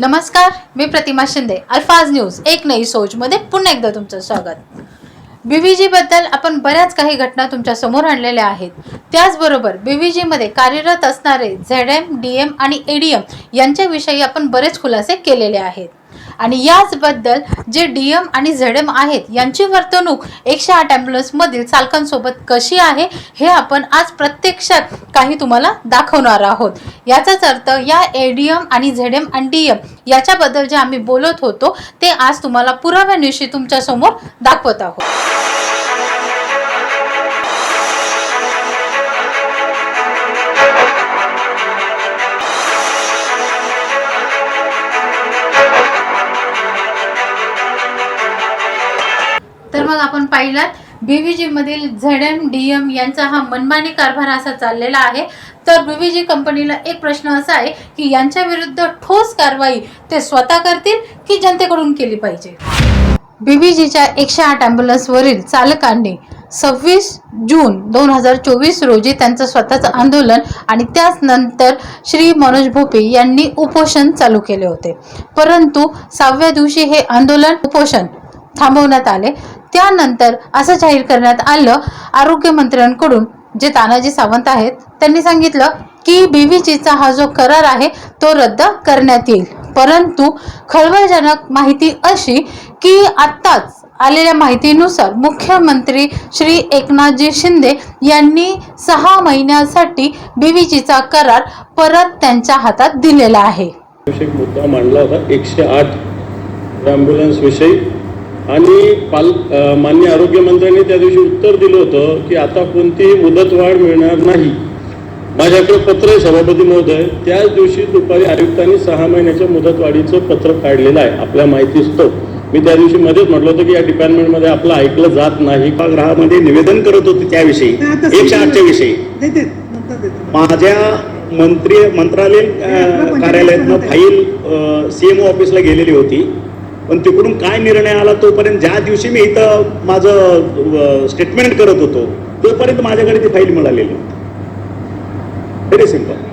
नमस्कार मी प्रतिमा शिंदे अल्फाज न्यूज एक नई सोचमध्ये पुन्हा एकदा तुमचं स्वागत. बीव्हीजी बद्दल आपण बऱ्याच काही घटना तुमच्यासमोर आणलेल्या आहेत. त्याचबरोबर बीव्हीजी मध्ये कार्यरत असणारे झेड एम डी एम आणि एडीएम यांच्याविषयी आपण बरेच खुलासे केलेले आहेत. आणि याचबद्दल जे डी एम आणि झेड एम आहेत यांची वर्तणूक एकशे आठ ॲम्ब्युलन्समधील चालकांसोबत कशी आहे हे आपण आज प्रत्यक्षात काही तुम्हाला दाखवणार आहोत. याचाच अर्थ या ए डी एम आणि झेड एम आणि डी एम याच्याबद्दल जे आम्ही बोलत होतो ते आज तुम्हाला पुराव्यानिशी तुमच्यासमोर दाखवत आहोत. मग आपण पाहिलात बीव्हीजी मधील झेड एम डी एम यांचा हा मनमानी कारभार असा चाललेला आहे. तर बीव्हीजी कंपनीला एक प्रश्न असा आहे की यांच्या विरुद्ध ठोस कारवाई ते स्वतः करतील की जनतेकडून केली पाहिजे? बीव्हीजीच्या एकशे आठ ॲम्ब्युलन्सवरील चालकांनी सव्वीस जून दोन हजार चोवीस रोजी त्यांचं स्वतःचं आंदोलन आणि त्याच नंतर श्री मनोज भोपे यांनी उपोषण चालू केले होते. परंतु सहाव्या दिवशी हे आंदोलन उपोषण थांबवण्यात आले. त्यानंतर असं जाहीर करण्यात आलं आरोग्यमंत्र्यांकडून जे तानाजी सावंत आहेत त्यांनी सांगितलं की बीव्हीजीचा हा जो करार आहे तो रद्द करण्यात येईल. परंतु खळबळजनक माहिती अशी की आत्ताच आलेल्या माहितीनुसार मुख्यमंत्री श्री एकनाथजी शिंदे यांनी सहा महिन्यासाठी बीव्हीजीचा करार परत त्यांच्या हातात दिलेला आहे. एक मुद्दा मांडला होता एकशे आठ ॲम्ब्युलन्सविषयी. आणि पाल मान्य आरोग्यमंत्र्यांनी त्या दिवशी उत्तर दिलं होतं की आता कोणतीही मुदतवाढ मिळणार नाही. माझ्याकडे पत्र आहे सभापती महोदय. त्याच दिवशी दुपारी आयुक्तांनी सहा महिन्याच्या मुदतवाढीचं पत्र काढलेलं आहे. आपल्या माहितीस्तव मी त्या दिवशी मध्येच म्हटलं होतं की या डिपार्टमेंटमध्ये आपलं ऐकलं जात नाही. सभागृहामध्ये निवेदन करत होते त्याविषयी. एकशे आठच्या विषयी. माझ्या मंत्री मंत्रालय कार्यालयातनं फाईल सीएमओ ऑफिसला गेलेली होती. पण तिकडून काय निर्णय आला तोपर्यंत ज्या दिवशी मी इथं माझं स्टेटमेंट करत होतो तोपर्यंत माझ्याकडे ती फाईल मिळालेली व्हेरी सिंपल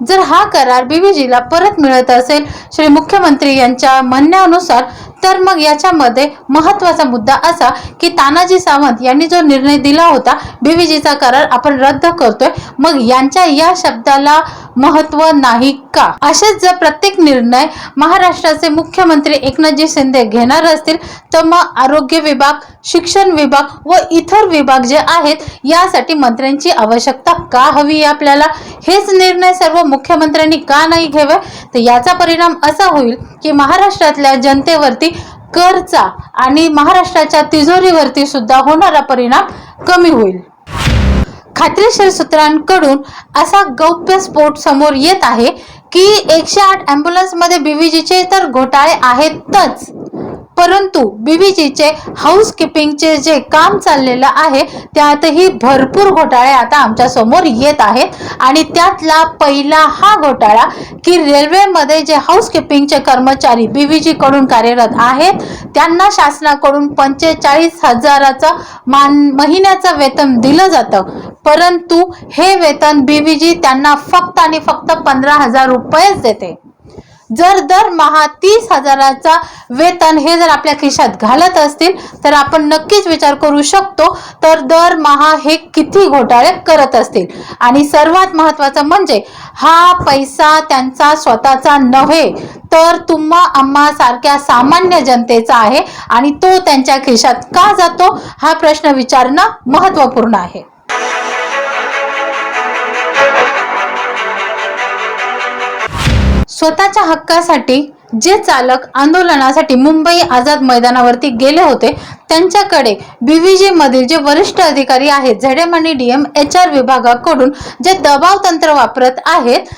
जर हा करार बीबीजीला परत मिळत असेल श्री मुख्यमंत्री यांच्या म्हणण्यानुसार तर मग याच्यामध्ये महत्त्वाचा मुद्दा असा की तानाजी सावंत यांनी जो निर्णय दिला होता बीबीजीचा करार आपण रद्द करतोय मग यांच्या या शब्दाला महत्त्व नाही का? असेच जर प्रत्येक निर्णय महाराष्ट्राचे मुख्यमंत्री एकनाथजी शिंदे घेणार असतील तर मग आरोग्य विभाग शिक्षण विभाग व इतर विभाग जे आहेत यासाठी मंत्र्यांची आवश्यकता का हवी आहे आपल्याला? हेच निर्णय सर्व मुख्यमंत्र्यांनी का नाही घ्यावे? तर याचा परिणाम असा होईल की महाराष्ट्रातल्या जनतेवरती करचा आणि महाराष्ट्राच्या तिजोरीवरती सुद्धा होणारा परिणाम कमी होईल. खात्रीशीर सूत्रांकडून असा गौप्य स्फोट समोर येत आहे की एकशे आठ ॲम्ब्युलन्समध्ये बीव्हीजीचे तर घोटाळे आहेतच. परंतु बीबीजीचे हाऊसकीपिंगचे जे काम चाललेलं आहे त्यातही भरपूर घोटाळे आता आमच्यासमोर येत आहेत. आणि त्यातला पहिला हा घोटाळा की रेल्वेमध्ये जे हाऊसकीपिंगचे कर्मचारी बीव्हीजी कडून कार्यरत आहेत त्यांना शासनाकडून पंचेचाळीस हजाराचं मान महिन्याचं वेतन दिलं जातं. परंतु हे वेतन बीबीजी त्यांना फक्त आणि फक्त पंधरा हजार रुपयेच देते. जर दरमहा तीस हजाराचा वेतन हे जर आपल्या खिशात घालत असतील तर आपण नक्कीच विचार करू शकतो तर दरमहा हे किती घोटाळे करत असतील. आणि सर्वात महत्वाचं म्हणजे हा पैसा त्यांचा स्वतःचा नव्हे तर तुम्हा आम्हा सारख्या सामान्य जनतेचा आहे आणि तो त्यांच्या खिशात का जातो हा प्रश्न विचारणं महत्त्वपूर्ण आहे. स्वतःच्या हक्कासाठी जे चालक आंदोलनासाठी मुंबई आझाद मैदानावरती गेले होते त्यांच्याकडे बीव्हीजी मधील जे वरिष्ठ अधिकारी आहेत झेडएम आणि डीएम एच आर विभागाकडून जे दबाव तंत्र वापरत आहेत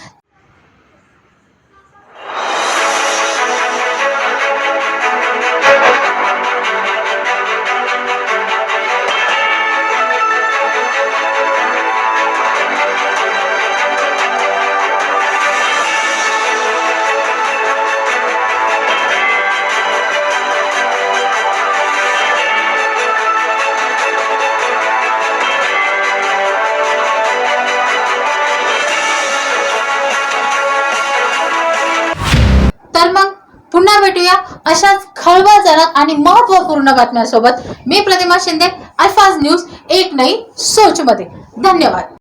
भेटूया अशाच खळबळजनक आणि महत्त्वपूर्ण बातम्यांसोबत मी प्रतिमा शिंदे अल्फाज न्यूज एक नाही सोच मध्ये धन्यवाद.